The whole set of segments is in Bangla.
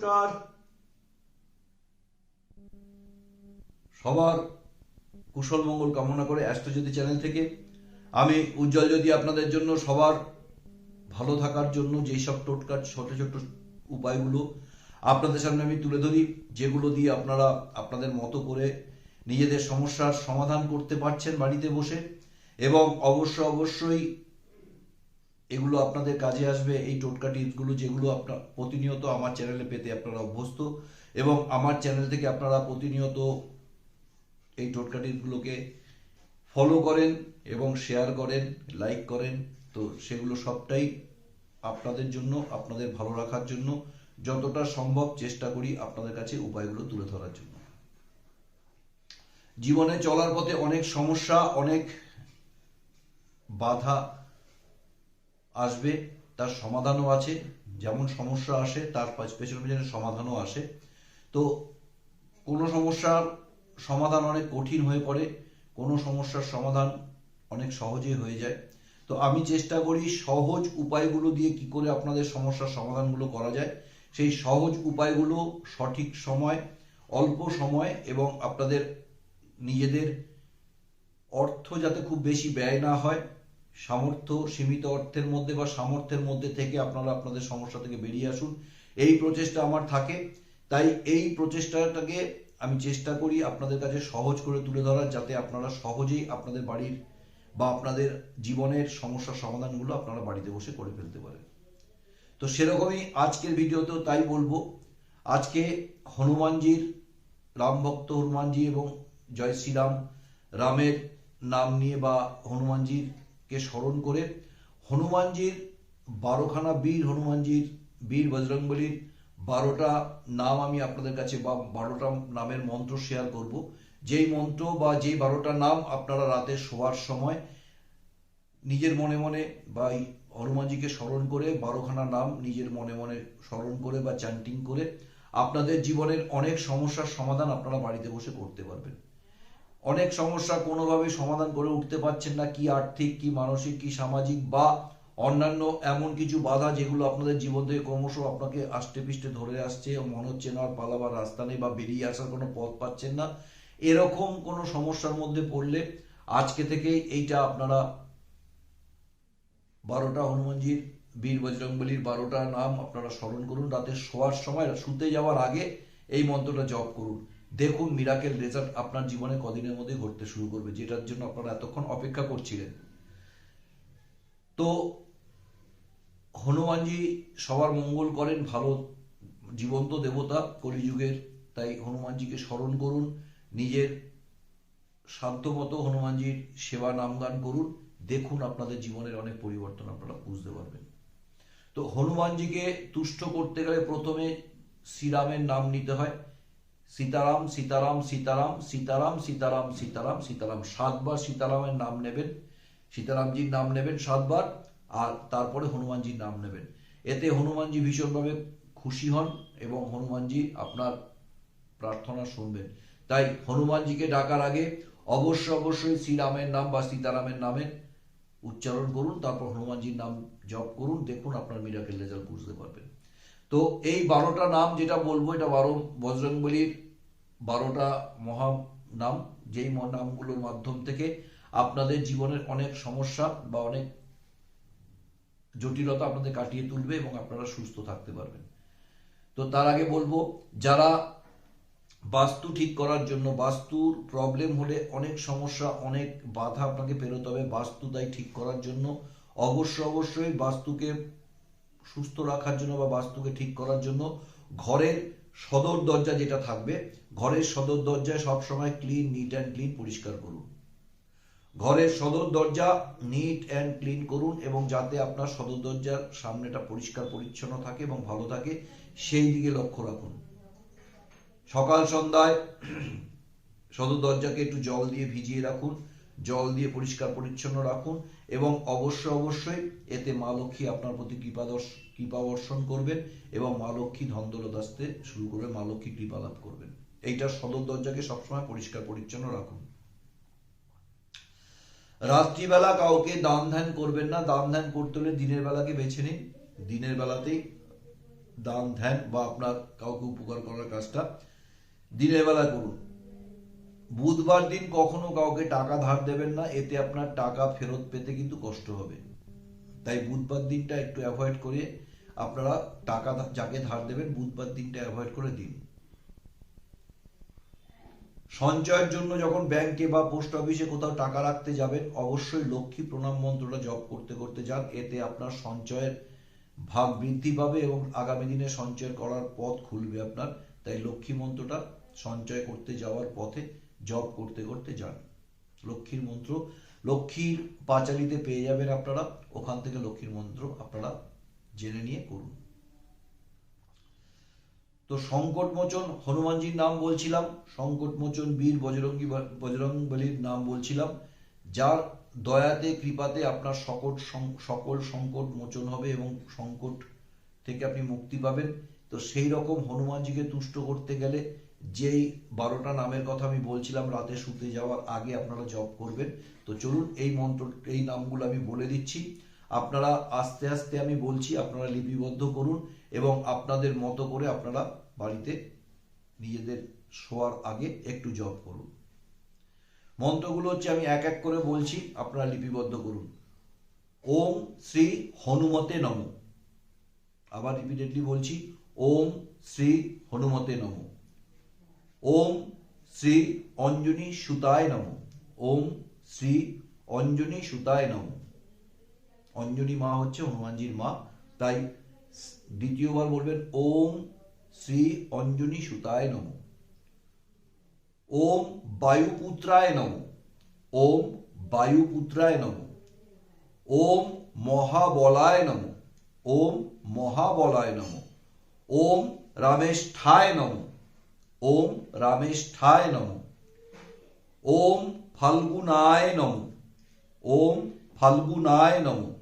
নমস্কার। সবার কুশল মঙ্গল কামনা করে অ্যাস্ট্রোজ্যোতি চ্যানেল থেকে আমি উজ্জ্বল যদি আপনাদের জন্য, সবার ভালো থাকার জন্য যেই সব টোটকা ছোট ছোট উপায়গুলো আপনাদের সামনে আমি তুলে ধরি, যেগুলো দিয়ে আপনারা আপনাদের মতো করে নিজেদের সমস্যার সমাধান করতে পারছেন বাড়িতে বসে এবং অবশ্য অবশ্যই এগুলো আপনাদের কাজে আসবে। এই টোটকা টিপসগুলো যেগুলো আপনার প্রতিনিয়ত আমার চ্যানেলে পেতে আপনারা অভ্যস্ত এবং আমার চ্যানেল থেকে আপনারা প্রতিনিয়ত এই টোটকা টিপসগুলোকে ফলো করেন এবং শেয়ার করেন লাইক করেন। তো সেগুলো সবটাই আপনাদের জন্য, আপনাদের ভালো রাখার জন্য, যতটা সম্ভব চেষ্টা করি আপনাদের কাছে উপায়গুলো তুলে ধরার জন্য। জীবনে চলার পথে অনেক সমস্যা, অনেক বাধা আসবে, তার সমাধানও আছে, যেমন সমস্যা আসে, তার পেছনে পেছনে সমাধানও আসে। তো কোনো সমস্যার সমাধান অনেক কঠিন হয়ে পড়ে, কোনো সমস্যার সমাধান অনেক সহজেই হয়ে যায়। তো আমি চেষ্টা করি সহজ উপায়গুলো দিয়ে কি করে আপনাদের সমস্যার সমাধানগুলো করা যায়। সেই সহজ উপায়গুলো সঠিক সময়, অল্প সময় এবং আপনাদের নিজেদের অর্থ যাতে খুব বেশি ব্যয় না হয়। সামর্থ্য, সীমিত অর্থের মধ্যে বা সামর্থ্যের মধ্যে থেকে আপনারা আপনাদের সমস্যা থেকে বেরিয়ে আসুন। এই প্রচেষ্টা আমার থাকে। তাই এই প্রচেষ্টাটাকে আমি চেষ্টা করি আপনাদের কাছে সহজ করে তুলে ধরার, যাতে আপনারা সহজেই আপনাদের বাড়ির বা আপনাদের জীবনের সমস্যার সমাধানগুলো আপনারা বাড়িতে বসে করে ফেলতে পারেন। তো সেরকমই আজকের ভিডিওতেও তাই বলব। আজকে হনুমানজির, রাম ভক্ত হনুমানজি এবং জয় শ্রীরাম, রামের নাম নিয়ে বা হনুমানজিরকে স্মরণ করে, হনুমানজির বারোখানা বীর, হনুমানজির বীর বজরংবলীর বারোটা নাম আমি আপনাদের কাছে বা বারোটা নামের মন্ত্র শেয়ার করব। যেই মন্ত্র বা যেই বারোটা নাম আপনারা রাতে শোয়ার সময় নিজের মনে মনে বা হনুমানজিকে স্মরণ করে, বারোখানা নাম নিজের মনে মনে স্মরণ করে বা চ্যান্টিং করে, আপনাদের জীবনের অনেক সমস্যার সমাধান আপনারা বাড়িতে বসে করতে পারবেন। অনেক সমস্যা কোনোভাবে সমাধান করে উঠতে পারছেন না, কি আর্থিক, কি মানসিক, কি সামাজিক বা অন্যান্য এমন কিছু বাধা যেগুলো আপনাদের জীবন থেকে ক্রমশ আপনাকে আষ্টে পিষ্টে ধরে আসছে মনে হচ্ছে না আর পালাবার রাস্তা নেই বা বেরিয়ে আসার কোনো পথ পাচ্ছেন না। এরকম কোনো সমস্যার মধ্যে পড়লে আজকে থেকে এইটা আপনারা বারোটা হনুমানজির, বীর বজরংবলীর বারোটা নাম আপনারা স্মরণ করুন। রাতে শোয়ার সময়, শুতে যাওয়ার আগে এই মন্ত্রটা জপ করুন। দেখুন মিরাকেল রেজাল্ট আপনার জীবনে কদিনের মধ্যে ঘটতে শুরু করবে, যেটার জন্য আপনারা এতক্ষণ অপেক্ষা করছিলেন। তো হনুমানজি সবার মঙ্গল করেন, ভালো জীবন্ত দেবতা কলিযুগের, তাই হনুমানজিকে স্মরণ করুন, নিজের সাধ্যমতো হনুমানজির সেবা নামগান করুন, দেখুন আপনাদের জীবনের অনেক পরিবর্তন আপনারা বুঝতে পারবেন। তো হনুমানজিকে তুষ্ট করতে গেলে প্রথমে শ্রীরামের নাম নিতে হয় সীতারাম সীতারাম সীতারাম সীতারাম সীতারাম সীতারাম সীতারাম সাতবার সীতারামের নাম নেবেন। সীতারামজির নাম নেবেন সাতবার আর তারপরে হনুমানজির নাম নেবেন। এতে হনুমানজি ভীষণভাবে খুশি হন এবং হনুমানজি আপনার প্রার্থনা শুনবেন। তাই হনুমানজিকে ডাকার আগে অবশ্য অবশ্যই শ্রীরামের নাম বা সীতারামের নামে উচ্চারণ করুন, তারপর হনুমানজির নাম জপ করুন, দেখুন আপনার মিরাকেল রেজাল্ট বুঝতে পারবেন। তো এই বারোটা নাম যেটা বলব, এটা বারো বজরংবলীর বারোটা মহা নাম, যেই নামগুলোর মাধ্যম থেকে আপনাদের জীবনের অনেক সমস্যা বা অনেক জটিলতা আপনাদের কাটিয়ে তুলবে এবং আপনারা সুস্থ থাকতে পারবেন। তো তার আগে বলব, যারা বাস্তু ঠিক করার জন্য, বাস্তুর প্রবলেম হলে অনেক সমস্যা, অনেক বাধা আপনাকে পেরোতে হবে বাস্তু তাই ঠিক করার জন্য। অবশ্য অবশ্যই বাস্তুকে সুস্থ রাখার জন্য বা বাস্তুকে ঠিক করার জন্য ঘরের সদর দরজা যেটা থাকবে, ঘরের সদর দরজায় সবসময় ক্লিন নিট অ্যান্ড ক্লিন পরিষ্কার করুন। ঘরের সদর দরজা নিট অ্যান্ড ক্লিন করুন এবং যাতে আপনার সদর দরজার সামনেটা পরিষ্কার, পরিচ্ছন্ন থাকে এবং ভালো থাকে, সেই দিকে লক্ষ্য রাখুন। সকাল সন্ধ্যায় সদর দরজাকে একটু জল দিয়ে ভিজিয়ে রাখুন। জল দিয়ে পরিষ্কার পরিচ্ছন্ন রাখুন এবং অবশ্য অবশ্যই এতে মা লক্ষ্মী আপনার প্রতি কৃপাদর্শ কৃপা বর্ষণ করবেন এবং মা লক্ষ্মী ধন্দলত আসতে শুরু করবে, মা লক্ষ্মী কৃপা লাভ করবেন। এইটা সদর দরজাকে সবসময় পরিষ্কার পরিচ্ছন্ন রাখুন। রাত্রিবেলা কাউকে দান ধ্যান করবেন না। দান ধ্যান করতে হলে দিনের বেলাকে বেছে নিন। দিনের বেলাতেই দান ধ্যান বা আপনার কাউকে উপকার করার কাজটা দিনের বেলা করুন। বুধবার দিন কখনো কাউকে টাকা ধার দেবেন না, এতে আপনার টাকা ফেরত পেতে কিন্তু কষ্ট হবে। তাই বুধবার দিনটা একটু অ্যাভয়েড করে আপনারা টাকা যাকে ধার দেবেন বুধবার দিনটা অ্যাভয়েড করে দিন। সঞ্চয়ের জন্য যখন ব্যাংকে বা পোস্ট অফিসে কোথাও টাকা রাখতে যাবেন, অবশ্যই লক্ষ্মী প্রণাম মন্ত্রটা জপ করতে করতে যান। এতে আপনার সঞ্চয়ের ভাগ বৃদ্ধি পাবে এবং আগামী দিনে সঞ্চয় করার পথ খুলবে আপনার। তাই লক্ষ্মী মন্ত্রটা সঞ্চয় করতে যাওয়ার পথে জপ করতে করতে যান। লক্ষ্মীর মন্ত্র, লক্ষ্মীর পাঁচালিতে পেয়ে যাবেন আপনারা, ওখান থেকে লক্ষ্মীর মন্ত্র আপনারা জেনে নিয়ে করুন। তো সংকটমোচন, হনুমানজির নাম বলছিলাম, সংকটমোচন বীর বজরঙ্গী বজরংবলীর নাম বলছিলাম, যার দয়াতে, কৃপাতে আপনার সকট সকল সংকট মোচন হবে এবং সংকট থেকে আপনি মুক্তি পাবেন। তো সেই রকম হনুমানজিকে তুষ্ট করতে গেলে যেই বারোটা নামের কথা আমি বলছিলাম, রাতে শুতে যাওয়ার আগে আপনারা জপ করবেন। তো চলুন, এই মন্ত্র, এই নামগুলো আমি বলে দিচ্ছি। আপনারা আস্তে আস্তে আমি বলছি, আপনারা লিপিবদ্ধ করুন এবং আপনাদের মতো করে আপনারা বাড়িতে নিজেদের শোয়ার আগে একটু জপ করুন। মন্ত্রগুলো হচ্ছে, আমি এক এক করে বলছি, আপনারা লিপিবদ্ধ করুন। ওম শ্রী হনুমতে নম। আবার রিপিটেডলি বলছি, ওম শ্রী হনুমতে নম। ওম শ্রী অঞ্জনী সুতায় নম। ওম শ্রী অঞ্জনী সুতায় নম। অঞ্জনী মা হচ্ছে হনুমানজির মা, তাই দ্বিতীয়বার বলবেন ওম শ্রী অঞ্জনী সুতায় নম। ওম বায়ুপুত্রায় নম। ওম বায়ুপুত্রায় নম। ওম মহাবলায় নম। ওম মহাবলায় নম। ওম রামেষ্ঠায় নম। ওম রামেষ্ঠায় নম। ওম ফাল্গুনায় নম। ওম ফাল্গুনায় নম।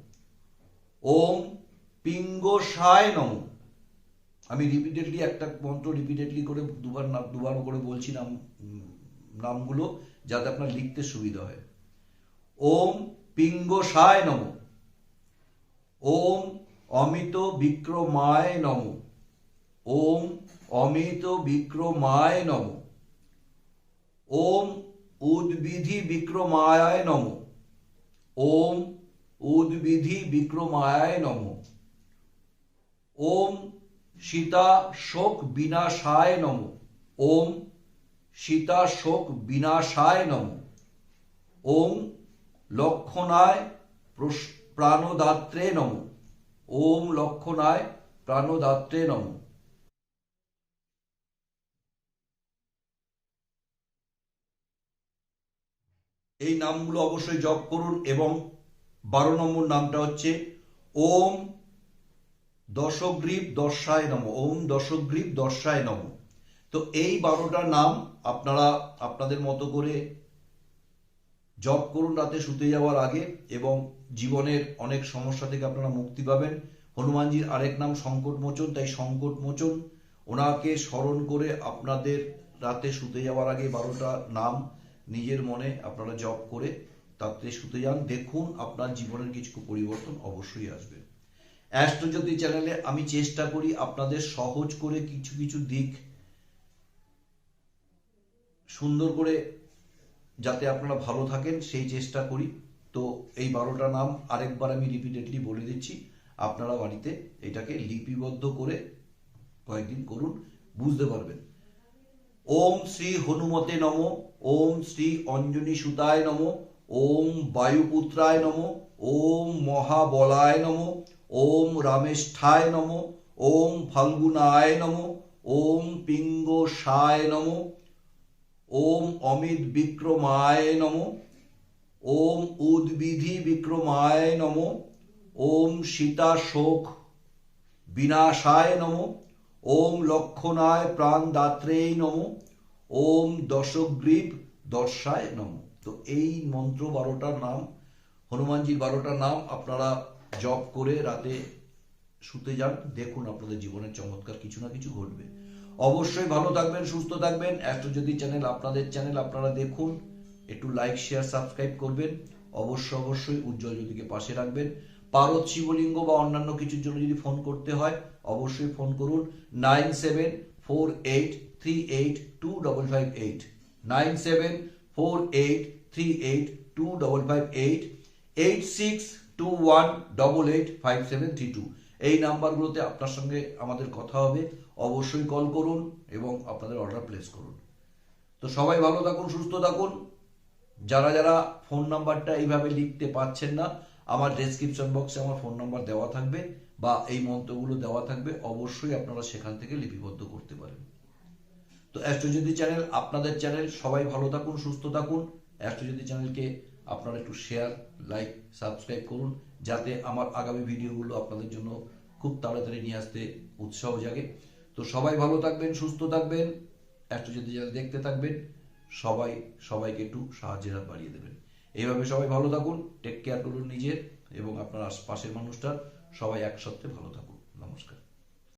ওম পিঙ্গসায় নম। আমি রিপিটেডলি একটা মন্ত্র রিপিটেডলি করে দুবার নাম দুবার করে বলছি নাম, নামগুলো যাতে আপনার লিখতে সুবিধা হয়। ওম পিঙ্গসায় নম। ওম অমিত বিক্রমায় নম। ওম অমিত বিক্রমায় নম। ওম উদ্বিধি বিক্রমায় নম। ওম উদ্বিধি বিক্রমায় নম। ওম সীতা শোক বিনাশায় নম। ওম সীতা শোক বিনাশায় নম। ওম লক্ষণায় প্রাণদাত্রে নম। ওম লক্ষণায় প্রাণদাত্রে নম। এই নামগুলো অবশ্যই জপ করুন এবং বারো নম্বর নামটা হচ্ছে ওম দশগ্রীব দর্শায় নম, ওম দশগ্রীব দর্শায় নম। তো এই বারোটা নাম আপনারা আপনাদের মতো করে জপ করুন রাতে, শুতে যাওয়ার আগে এবং জীবনের অনেক সমস্যা থেকে আপনারা মুক্তি পাবেন। হনুমানজির আরেক নাম সংকট মোচন, তাই সংকট মোচন, ওনাকে স্মরণ করে আপনাদের রাতে শুতে যাওয়ার আগে বারোটা নাম নিজের মনে আপনারা জপ করে তাতে শুতে যান। দেখুন আপনার জীবনের কিছু পরিবর্তন অবশ্যই আসবে। অ্যাস্ট্রোজ্যোতি চ্যানেলে আমি চেষ্টা করি আপনাদের সহজ করে কিছু কিছু দিক সুন্দর করে যাতে আপনারা ভালো থাকেন, সেই চেষ্টা করি। তো এই বারোটা নাম আরেকবার আমি রিপিটেডলি বলে দিচ্ছি। আপনারা বাড়িতে এটাকে লিপিবদ্ধ করে কয়েকদিন করুন, বুঝতে পারবেন। ওম শ্রী হনুমতে নম, ওম শ্রী অঞ্জনী সুতায় নম, ওম বায়ুপুত্রায় নম, ওম মহাবলায় নম, ওম রামেষ্ঠায় নম, ওম ফাল্গুনায় নম, ওম পিঙ্গসায় নম, ওম অমিত বিক্রমায় নম, ওম উদ্বিধি বিক্রমায় নম, ওম সীতা শোক বিনাশায় নম ওম লক্ষণায় প্রাণদাত্রেই নম, ওম দশগ্রীব দর্শায় নম। তো এই মন্ত্র বারোটার নাম, হনুমানজির বারোটার নাম আপনারা জপ করে রাতে শুতে যান। দেখুন আপনাদের জীবনের চমৎকার কিছু না কিছু ঘটবে। অবশ্যই ভালো থাকবেন, সুস্থ থাকবেন। অ্যাস্ট্রোজ্যোতি চ্যানেল, আপনাদের চ্যানেল আপনারা দেখুন। একটু লাইক, শেয়ার, সাবস্ক্রাইব করবেন। অবশ্যই অবশ্যই উজ্জ্বল জ্যোতিকে পাশে রাখবেন। পারদ শিবলিঙ্গ বা অন্যান্য কিছুর জন্য যদি ফোন করতে হয়, অবশ্যই ফোন করুন nine seven four eight three eight two double five eight. Nine seven four eight three eight two double five eight. Eight six two one double eight five seven three two. এই নাম্বারগুলোতে আপনার সঙ্গে আমাদের কথা হবে, অবশ্যই কল করুন এবং আপনাদের অর্ডার প্লেস করুন। তো সবাই ভালো থাকুন, সুস্থ থাকুন। যারা যারা ফোন নাম্বারটা এইভাবে লিখতে পাচ্ছেন না আমার ডেসক্রিপশন বক্সে আমার ফোন নাম্বার দেওয়া থাকবে বা এই মন্ত্রগুলো দেওয়া থাকবে, অবশ্যই আপনারা সেখান থেকে লিপিবদ্ধ করতে পারেন। তো অ্যাস্ট্রোজ্যোতি চ্যানেল, আপনাদের চ্যানেল, সবাই ভালো থাকুন, সুস্থ থাকুন। অ্যাস্ট্রোজ্যোতি চ্যানেলকে আপনারা একটু শেয়ার লাইক সাবস্ক্রাইব করুন, যাতে আমার আগামী ভিডিওগুলো আপনাদের জন্য খুব তাড়াতাড়ি নিয়ে আসতে উৎসাহ জাগে। তো সবাই ভালো থাকবেন, সুস্থ থাকবেন অ্যাস্ট্রোজ্যোতি চ্যানেল দেখতে থাকবেন, সবাই সবাইকে একটু সাহায্যের হাত বাড়িয়ে দেবেন। এইভাবে সবাই ভালো থাকুন টেক কেয়ার করুন নিজের এবং আপনার আশপাশের মানুষটার সবাই একসাথে ভালো থাকুন।